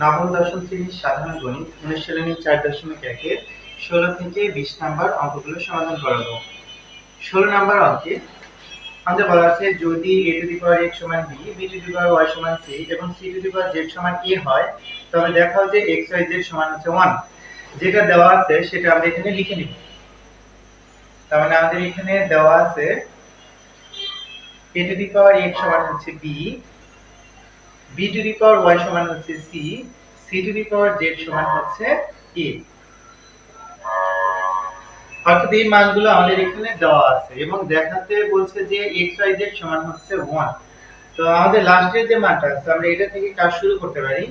নবম, দশম শ্রেণির সাধারণ গণিত অনুশীলনী চার দশমিক একের ষোলো থেকে বিশ নাম্বার অঙ্কগুলো সমাধান করাবো। ষোলো নাম্বার অঙ্কে আমাদের বলা আছে যদি A to the power X সমান B B to the power Y সমান সি এবং C to the power Z সমান এ হয় তবে দেখাও যে এক্স ওয়াই জেড সমান হচ্ছে ওয়ান যেটা দেওয়া আছে সেটা আমরা এখানে লিখে নিব। তার মানে আমাদের এখানে দেওয়া আছে এ টু দি পাওয়ার এক্স সমান হচ্ছে B B to the power Y সমান হচ্ছে C C to the power Z সমান হচ্ছে এ অর্থাৎ এই মানগুলো আমাদের এখানে দেওয়া আছে এবং দেখাতে বলছে যে এক্স ওয়াই জেড সমান হচ্ছে ওয়ান তো আমাদের লাস্টের যে মানটা আছে, আমরা এটা থেকে কাজ শুরু করতে পারি।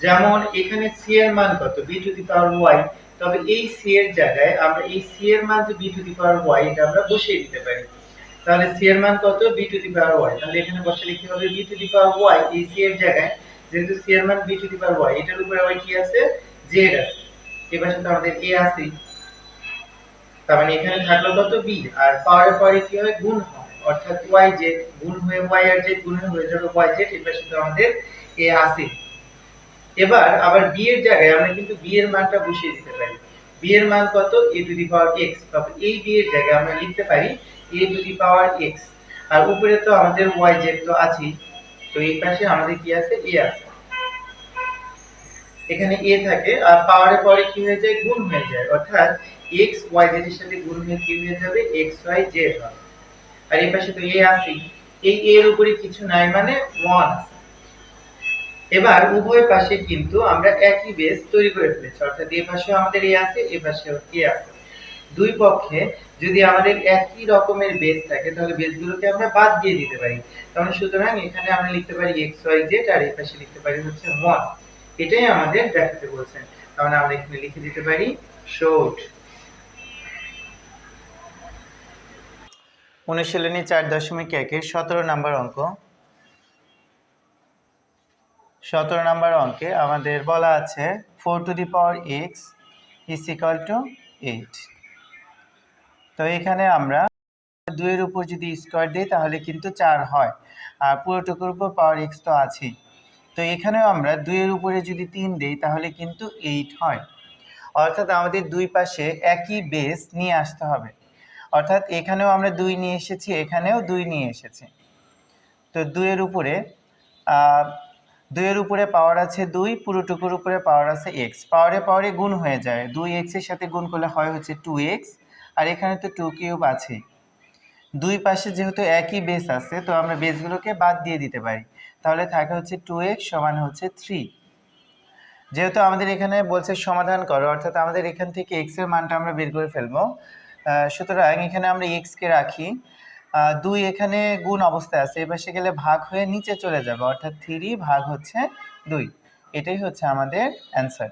যেমন এখানে সি এর মান কত? B to the power Y তবে এই সি এর জায়গায় আমরা এই সি এর মান যে B to the power Y এটা আমরা বসিয়ে দিতে পারি। তাহলে সি এর মান কত? B to the power Y তাহলে এখানে বসে লিখতে হবে B to the power Y এই সি এর জায়গায় যেহেতু সি এর মান B to the power Y এটার উপরে ওয়াই কি আছে? জেড আছে। এবার সাথে আমাদের এ আছে তার মানে এখানে থাকল কত? বি আর পাওয়ারের পরে কি হয়? গুণ হয়। অর্থাৎ ওয়াই জেড গুণ হয়ে ওয়াই আর জেড গুণ হয়ে যাবে ওয়াই জেড এবার সাথে আমাদের এ আছে এবার আবার বি এর জায়গায় আমরা কিন্তু বি এর মানটা বসিয়ে দিতে পারি। বি এর মান কত? এ টু দি পাওয়ার এক্স তবে এই বি এর জায়গায় আমরা লিখতে পারি এ টু দি পাওয়ার এক্স আর উপরে তো আমাদের ওয়াই জেড তো আছেই, তো এই পাশে আমাদের কি আছে? এ আছে। এখানে এ থাকে, আর পাওয়ারের পরে কি হয়ে যায়? গুণ হয়ে যায়। অর্থাৎ x, y, z এর সাথে গুণ হয়ে কি হয়ে যাবে? x, y, z হবে। আর এই পাশে তো a আছে এই এর উপরে কিছু নাই মানে 1 আছে। এবার উভয় পাশে কিন্তু আমরা একই বেস তৈরি করে ফেলেছি। অর্থাৎ এই পাশে আমাদের a আছে এই পাশে a আছে। দুই পক্ষে যদি আমাদের একই রকমের বেস থাকে, তাহলে বেসগুলোকে আমরা বাদ দিয়ে দিতে পারি। তাহলে সুতরাং এখানে আমরা লিখতে পারি x, y, z, আর এই পাশে লিখতে পারি হচ্ছে 1 এটাই আমাদের দেখাতে বলছেন। তাহলে আমরা এখানে লিখে দিতে পারি showed অনুশীলনী চার দশমিক একের সতেরো নাম্বার অঙ্ক। সতেরো নাম্বার অঙ্কে আমাদের বলা আছে four to the power X is equal to eight তো এখানে আমরা দুইয়ের উপর যদি স্কোয়ার দিই, তাহলে কিন্তু চার হয়। আর পুরোটুকুর উপর পাওয়ার এক্স তো আছেই। তো এখানেও আমরা দুইয়ের উপরে যদি তিন দিই, তাহলে কিন্তু এইট হয়। অর্থাৎ আমাদের দুই পাশে একই বেস নিয়ে আসতে হবে। অর্থাৎ এখানেও আমরা দুই নিয়ে এসেছি, এখানেও দুই নিয়ে এসেছি। তো দুইয়ের উপরে দুইয়ের উপরে পাওয়ার আছে দুই, পুরোটুকুর উপরে পাওয়ার আছে এক্স পাওয়ারে পাওয়ারে গুণ হয়ে যায়। দুই এক্সের সাথে গুণ করলে হয় হচ্ছে টু এক্স আর এখানে তো টু কিউব আছে। দুই পাশে যেহেতু একই বেস আছে, তো আমরা বেসগুলোকে বাদ দিয়ে দিতে পারি। তাহলে থাকে হচ্ছে টু এক্স সমান হচ্ছে থ্রি যেহেতু আমাদের এখানে বলছে সমাধান করো, অর্থাৎ আমাদের এখান থেকে এক্সের মানটা আমরা বের করে ফেলব। সুতরাং এখানে আমরা এক্স কে রাখি। দুই এখানে গুণ অবস্থায় আছে এপাশে গেলে ভাগ হয়ে নিচে চলে যাবে, অর্থাৎ থ্রি ভাগ হচ্ছে দুই। এটাই হচ্ছে আমাদের অ্যান্সার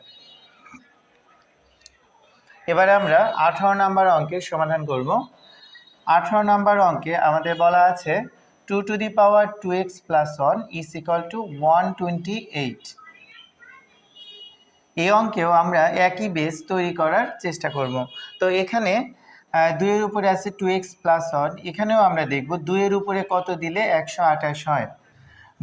এবারে আমরা আঠারো নাম্বার অঙ্কের সমাধান করব। আঠারো নাম্বার অঙ্কে আমাদের বলা আছে two to the power two X plus one is equal to one twenty eight. এই অঙ্কেও আমরা একই বেস তৈরি করার চেষ্টা করব। তো এখানে দুইয়ের উপরে আছে টু এক্স প্লাস ওয়ান, এখানেও আমরা দেখব দুইয়ের উপরে কত দিলে একশো আঠাশ হয়।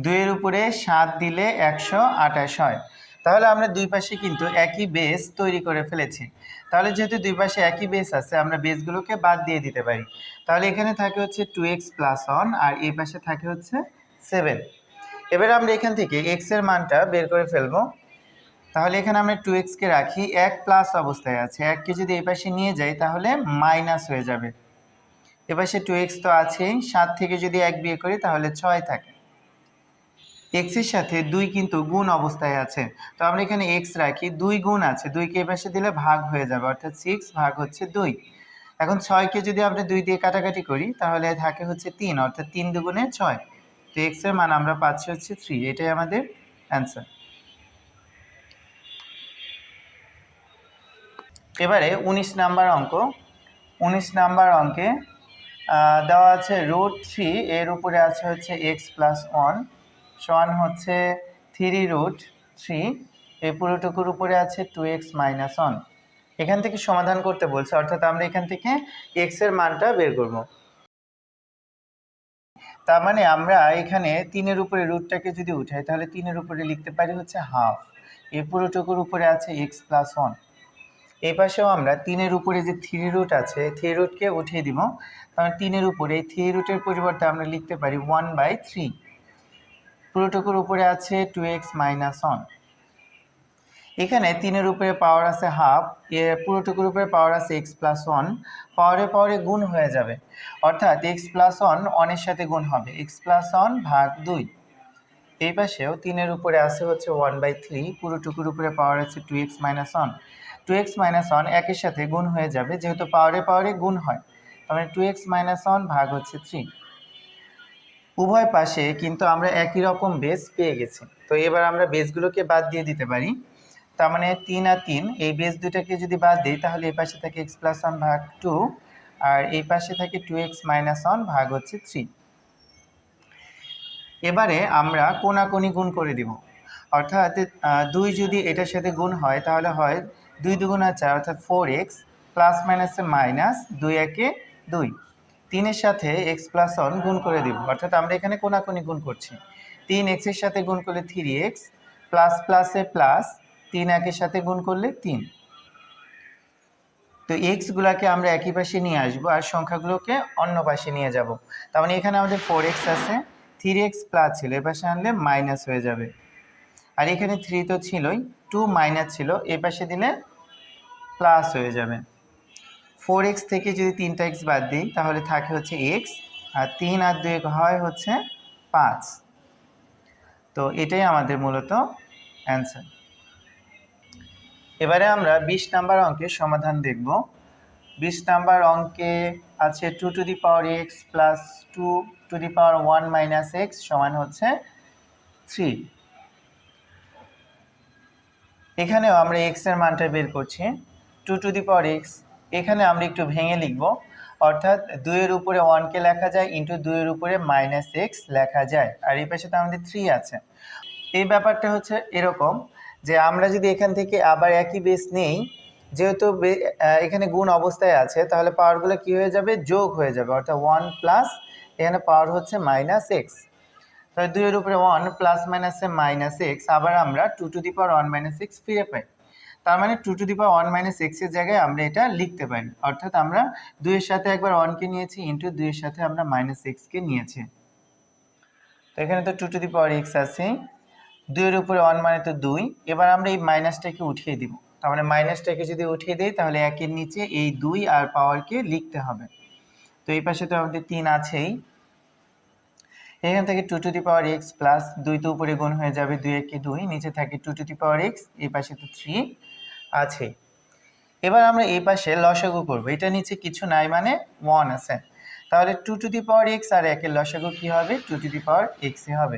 দুইয়ের উপরে সাত দিলে একশো আঠাশ হয়। তাহলে আমরা দুই পাশে কিন্তু একই বেস তৈরি করে ফেলেছি। তাহলে যেহেতু দুই পাশে একই বেস আছে, আমরা বেসগুলোকে বাদ দিয়ে দিতে পারি। তাহলে এখানে থাকে হচ্ছে টু এক্স প্লাস ওয়ান আর এই পাশে থাকে হচ্ছে সেভেন এবার আমরা এখান থেকে এক্সের মানটা বের করে ফেলব। তাহলে এখানে আমরা টু এক্সকে রাখি, এক প্লাস অবস্থায় আছে। এককে যদি এই পাশে নিয়ে যাই, তাহলে মাইনাস হয়ে যাবে। এপাশে টু এক্স তো আছেই, সাত থেকে যদি এক বিয়ে করি, তাহলে ছয় থাকে। এক্সের সাথে দুই কিন্তু গুণ অবস্থায় আছে। তো আমরা এখানে এক্স রাখি, দুই গুণ আছে দুইকে এই পাশে দিলে ভাগ হয়ে যাবে, অর্থাৎ সিক্স ভাগ হচ্ছে দুই। এখন ছয়কে যদি আমরা দুই দিয়ে কাটাকাটি করি, তাহলে থাকে হচ্ছে তিন, অর্থাৎ তিন দুগুণে ছয়। তো এক্সের মান আমরা পাচ্ছি হচ্ছে থ্রি এটাই আমাদের অ্যান্সার এবারে উনিশ নাম্বার অঙ্ক। উনিশ নাম্বার অঙ্কে দেওয়া আছে রুট থ্রি এর উপরে আছে হচ্ছে এক্স প্লাস ওয়ান সমান হচ্ছে থ্রি রুট থ্রি এই পুরোটুকুর উপরে আছে টু এক্স মাইনাস ওয়ান এখান থেকে সমাধান করতে বলছে, অর্থাৎ আমরা এখান থেকে এক্সের মানটা বের করব। তার মানে আমরা এখানে তিনের উপরে রুটটাকে যদি উঠাই, তাহলে তিনের উপরে লিখতে পারি হচ্ছে হাফ এই পুরোটুকুর উপরে আছে এক্স প্লাস ওয়ান এই পাশেও আমরা তিনের উপরে যে থ্রি রুট আছে থ্রি রুটকে উঠিয়ে দিব। কারণ তিনের উপরে এই থ্রি রুটের পরিবর্তে আমরা লিখতে পারি ওয়ান বাই থ্রি পুরোটুকুর উপরে আছে টু এক্স মাইনাস ওয়ান এখানে তিনের উপরে পাওয়ার আছে হাফ এর পুরোটুকুর উপরে পাওয়ার আছে এক্স প্লাস ওয়ান পাওয়ারে পাওয়ারে গুণ হয়ে যাবে। অর্থাৎ এক্স প্লাস ওয়ান ওয়ানের সাথে গুণ হবে। এক্স প্লাস ওয়ান ভাগ দুই। এই পাশেও তিনের উপরে আছে হচ্ছে ওয়ান বাই থ্রি পুরোটুকুর উপরে পাওয়ার আছে two X minus one two X minus one একের সাথে গুণ হয়ে যাবে, যেহেতু পাওয়ারে পাওয়ারে গুণ হয়। মানে টু এক্স মাইনাস ওয়ান ভাগ হচ্ছে থ্রি উভয় পাশে কিন্তু আমরা একই রকম বেস পেয়ে গেছি। তো এবার আমরা বেসগুলোকে বাদ দিয়ে দিতে পারি। তার মানে তিন আর তিন, এই বেস দুটাকে যদি বাদ দিই, তাহলে এই পাশে থাকে এক্স প্লাস ওয়ান ভাগ টু আর এই পাশে থাকে টু এক্স মাইনাস ওয়ান ভাগ হচ্ছে থ্রি এবারে আমরা কোনাকুনি গুণ করে দিব। অর্থাৎ দুই যদি এটার সাথে গুণ হয়, তাহলে হয় দুই দুগুণা চার, অর্থাৎ ফোর এক্স প্লাস মাইনাসে মাইনাস দুই একে দুই। তিনের সাথে এক্স প্লাস ওয়ান গুণ করে দিব। অর্থাৎ আমরা এখানে কোনাকুনি গুণ করছি। তিন এক্সের সাথে গুণ করলে থ্রি এক্স প্লাস প্লাসে প্লাস তিন একের সাথে গুণ করলে তিন। তো এক্সগুলোকে আমরা একই পাশে নিয়ে আসব আর সংখ্যাগুলোকে অন্য পাশে নিয়ে যাব। তার মানে এখানে আমাদের ফোর এক্স আছে থ্রি এক্স প্লাস ছিল, এ পাশে আনলে মাইনাস হয়ে যাবে। আর এখানে থ্রি তো ছিলই টু মাইনাস ছিল, এ পাশে দিলে প্লাস হয়ে যাবে। ফোর এক্স থেকে যদি তিনটা এক্স বাদ দিই, তাহলে থাকে হচ্ছে এক্স, আর তিন আর দুই হয় হচ্ছে পাঁচ। তো এটাই আমাদের মূলত অ্যান্সার। এবারে আমরা বিশ নাম্বার অঙ্কের সমাধান দেখব। বিশ নাম্বার অঙ্কে আছে two to the power x plus two to the power one minus x সমান হচ্ছে থ্রি এখানেও আমরা এক্সের মানটা বের করছি। Two to the power x এখানে আমরা একটু ভেঙে লিখব। অর্থাৎ দুইয়ের উপরে ওয়ানকে লেখা যায় ইন্টু দুইয়ের উপরে মাইনাস এক্স লেখা যায়। আর এই পাশে তো আমাদের থ্রি আছে। এই ব্যাপারটা হচ্ছে এরকম যে আমরা যদি এখান থেকে আবার একই বেস নেই, যেহেতু এখানে গুণ অবস্থায় আছে, তাহলে পাওয়ারগুলো কি হয়ে যাবে? যোগ হয়ে যাবে। অর্থাৎ ওয়ান প্লাস এখানে পাওয়ার হচ্ছে মাইনাস এক্স তাহলে দুইয়ের উপরে ওয়ান প্লাস মাইনাসে মাইনাস এক্স আবার আমরা two to the power one minus x ফিরে পাই। তার মানে two to the power one minus এক্সের জায়গায় আমরা এটা লিখতে পারি। অর্থাৎ আমরা দুইয়ের সাথে একবার ওয়ানকে নিয়েছি ইন্টু দুইয়ের সাথে আমরা মাইনাস এক্সকে নিয়েছি। তো এখানে তো two to the power x আছে। দুইয়ের উপরে ওয়ান মানে তো দুই। এবার আমরা এই মাইনাসটাকে উঠিয়ে দিব। তার মানে মাইনাসটাকে যদি উঠিয়ে দিই, তাহলে একের নিচে এই দুই আর পাওয়ারকে লিখতে হবে। তো এই পাশে তো আমাদের তিন আছেই। এখান থেকে two to the power x plus দুই তো উপরে গুণ হয়ে যাবে দুই একে দুই, নিচে থাকে two to the power x এই পাশে তো থ্রি আছে। এবার আমরা এই পাশে লসাগু করব। এটা নিচে কিছু নাই মানে ওয়ান আছে। তাহলে two to the power x আর একের লসাগু কি হবে? টু টু দি পাওয়ার এক্সই হবে।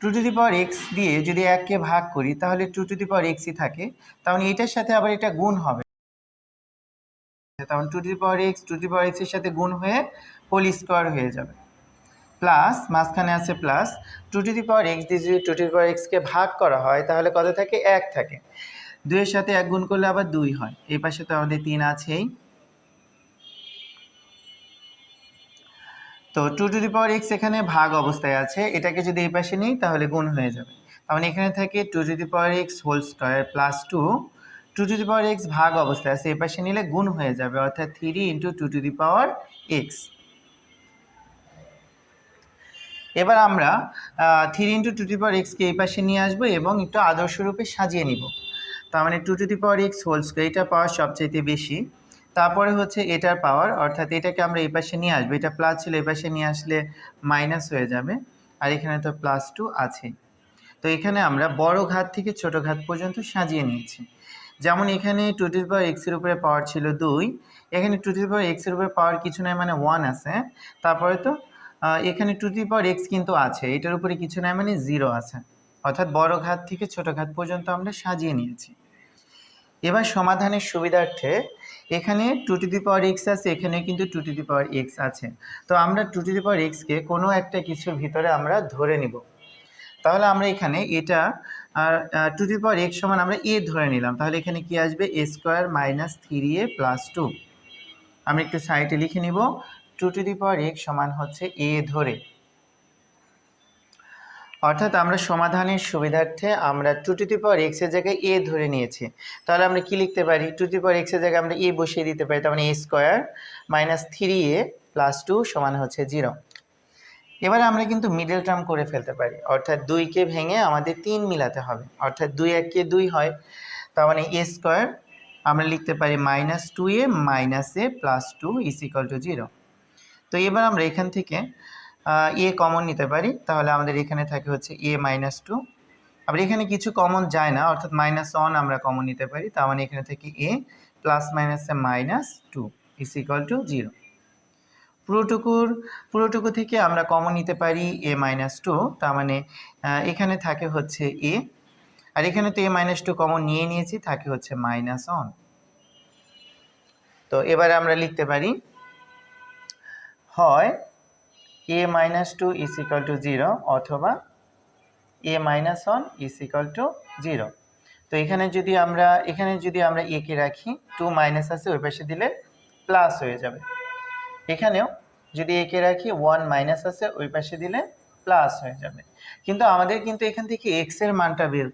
Two to the power x দিয়ে যদি এককে ভাগ করি, তাহলে টু টু দি পাওয়ার এক্সই থাকে। তাহলে এটার সাথে আবার এটা গুণ হবে। তখন two to the power x two to power এক্সের সাথে গুণ হয়ে হোল স্কোয়ার হয়ে যাবে। প্লাস মাঝখানে আছে plus two to the power x দিয়ে যদি টু টু দি পাওয়ার এক্সকে ভাগ করা হয়, তাহলে কত থাকে? এক থাকে। দুইয়ের সাথে এক গুণ করলে আবার দুই হয়। এই পাশে তো আমাদের তিন আছেই। তো two to the power x এখানে ভাগ অবস্থায় আছে। এটাকে যদি এই পাশে নিই, তাহলে গুণ হয়ে যাবে। তাহলে এখানে থাকে two to the power x whole square plus two two to the power x ভাগ অবস্থায় আছে, এই পাশে নিলে গুণ হয়ে যাবে, অর্থাৎ three into two to the power x এবার আমরা three into two to the power এক্সকে এই পাশে নিয়ে আসব এবং একটু আদর্শ রূপে সাজিয়ে নিব। তার মানে two to the power x whole square এটা পাওয়ার সবচাইতে বেশি। তারপরে হচ্ছে এটার পাওয়ার অর্থাৎ এটাকে আমরা এই পাশে নিয়ে আসব। এটা প্লাস ছিল, এই পাশে নিয়ে আসলে মাইনাস হয়ে যাবে। আর এখানে তো প্লাস টু আছে। তো এখানে আমরা বড় ঘাত থেকে ছোট ঘাত পর্যন্ত সাজিয়ে নিয়েছি। যেমন এখানে টু টু পাওয়ার এক্সের উপরে পাওয়ার ছিল দুই। এখানে টু টু পাওয়ার এক্সের উপরে পাওয়ার কিছু নয় মানে ওয়ান আছে। তারপরে তো এখানে টু টু পাওয়ার এক্স কিন্তু আছে। এটার উপরে কিছু নয় মানে জিরো আছে। অর্থাৎ বড় ঘাত থেকে ছোট ঘাত পর্যন্ত আমরা সাজিয়ে নিয়েছি। এবার সমাধানের সুবিধার্থে এখানে two to the power x আছে, এখানে কিন্তু two to the power x আছে। তো আমরা টু টু দি পাওয়ার এক্সকে কোনো একটা কিছুর ভিতরে আমরা ধরে নিব। তাহলে আমরা এখানে এটা আর two to the power x সমান আমরা এ ধরে নিলাম। তাহলে এখানে কি আসবে? A square minus three a plus two আমরা একটু সাইডে লিখে নিব। Two to the power x সমান হচ্ছে এ ধরে। অর্থাৎ আমরা সমাধানের সুবিধার্থে আমরা টু টু দি পাওয়ার এক্সের জায়গায় এ ধরে নিয়েছি। তাহলে আমরা কি লিখতে পারি? টু টু দি পাওয়ার এক্সের জায়গায় আমরা এ বসিয়ে দিতে পারি, তার মানে a square minus three a plus two সমান হচ্ছে জিরো এবারে আমরা কিন্তু মিডল টার্ম করে ফেলতে পারি। অর্থাৎ দুইকে ভেঙে আমাদের তিন মিলাতে হবে। অর্থাৎ দুই এককে দুই হয়, তার মানে এ স্কোয়ার আমরা লিখতে পারি minus two a minus a plus two is equal to zero তো এবার আমরা এখান থেকে এ কমন নিতে পারি, তাহলে আমাদের এখানে থাকে হচ্ছে এ মাইনাস টু আবার এখানে কিছু কমন যায় না, অর্থাৎ মাইনাস ওয়ান আমরা কমন নিতে পারি, তার মানে এখানে থেকে এ প্লাস মাইনাসে minus two is equal to zero পুরোটুকুর, পুরোটুকু থেকে আমরা কমন নিতে পারি এ মাইনাস টু তার মানে এখানে থাকে হচ্ছে এ আর এখানে তো এ মাইনাস টু কমন নিয়ে নিয়েছি, থাকে হচ্ছে মাইনাস ওয়ান তো এবারে আমরা লিখতে পারি, হয় a minus two is equal to zero অথবা a minus one is equal to zero তো এখানে যদি আমরা, এখানে যদি আমরা এ কে রাখি টু মাইনাস আছে, ওই পাশে দিলে প্লাস হয়ে যাবে। এখানেও যদি একে রাখি ওয়ান মাইনাস আছে, ওই পাশে দিলে প্লাস হয়ে যাবে। কিন্তু আমাদের কিন্তু এখান থেকে এক্সের মানটা বের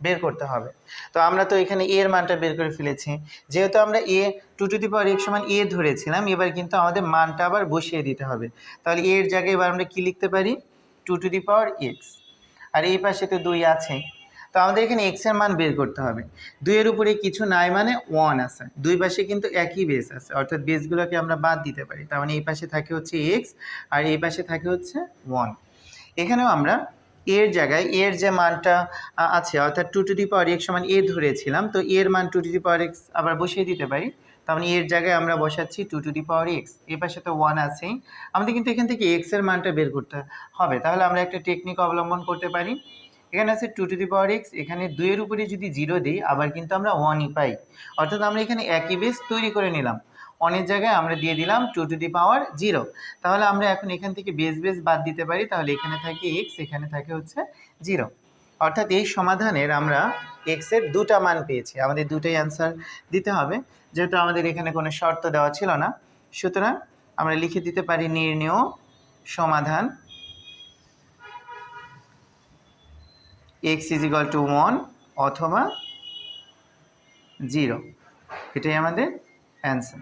বের করতে হবে। তো আমরা তো এখানে এর মানটা বের করে ফেলেছি। যেহেতু আমরা a two to the power x সমান এ ধরেছিলাম, এবার কিন্তু আমাদের মানটা আবার বসিয়ে দিতে হবে। তাহলে এর জায়গায় এবার আমরা কি লিখতে পারি? Two to the power x আর এই পাশে তো দুই আছেই তো আমাদের এখানে এক্সের মান বের করতে হবে। দুইয়ের উপরে কিছু নাই মানে ওয়ান আছে। দুই পাশে কিন্তু একই বেস আছে। অর্থাৎ বেসগুলোকে আমরা বাদ দিতে পারি। তার মানে এই পাশে থাকে হচ্ছে এক্স আর এই পাশে থাকে হচ্ছে ওয়ান এখানেও আমরা এর জায়গায়, এর যে মানটা আছে, অর্থাৎ two to the power x সমান এ ধরেছিলাম, তো এর মান two to the power x আবার বসিয়ে দিতে পারি। তার মানে এর জায়গায় আমরা বসাচ্ছি টু টু দি পাওয়ার এক্সের পাশে তো ওয়ান আছেই। আমাদের কিন্তু এখান থেকে এক্সের মানটা বের করতে হবে। তাহলে আমরা একটা টেকনিক অবলম্বন করতে পারি। এখানে আছে two to the power x এখানে দুইয়ের উপরে যদি জিরো দিই, আবার কিন্তু আমরা ওয়ানই পাই। অর্থাৎ আমরা এখানে একই বেস তৈরি করে নিলাম। অনেক জায়গায় আমরা দিয়ে দিলাম two to the power zero তাহলে আমরা এখন এখান থেকে বেস বেস বাদ দিতে পারি, তাহলে এখানে থাকে এক্স এখানে থাকে হচ্ছে জিরো অর্থাৎ এই সমাধানের আমরা এক্সের দুটা মান পেয়েছি, আমাদের দুটোই অ্যান্সার দিতে হবে। যেহেতু আমাদের এখানে কোনো শর্ত দেওয়া ছিল না, সুতরাং আমরা লিখে দিতে পারি নির্ণেয় সমাধান। X is equal to one অথবা জিরো এটাই আমাদের অ্যান্সার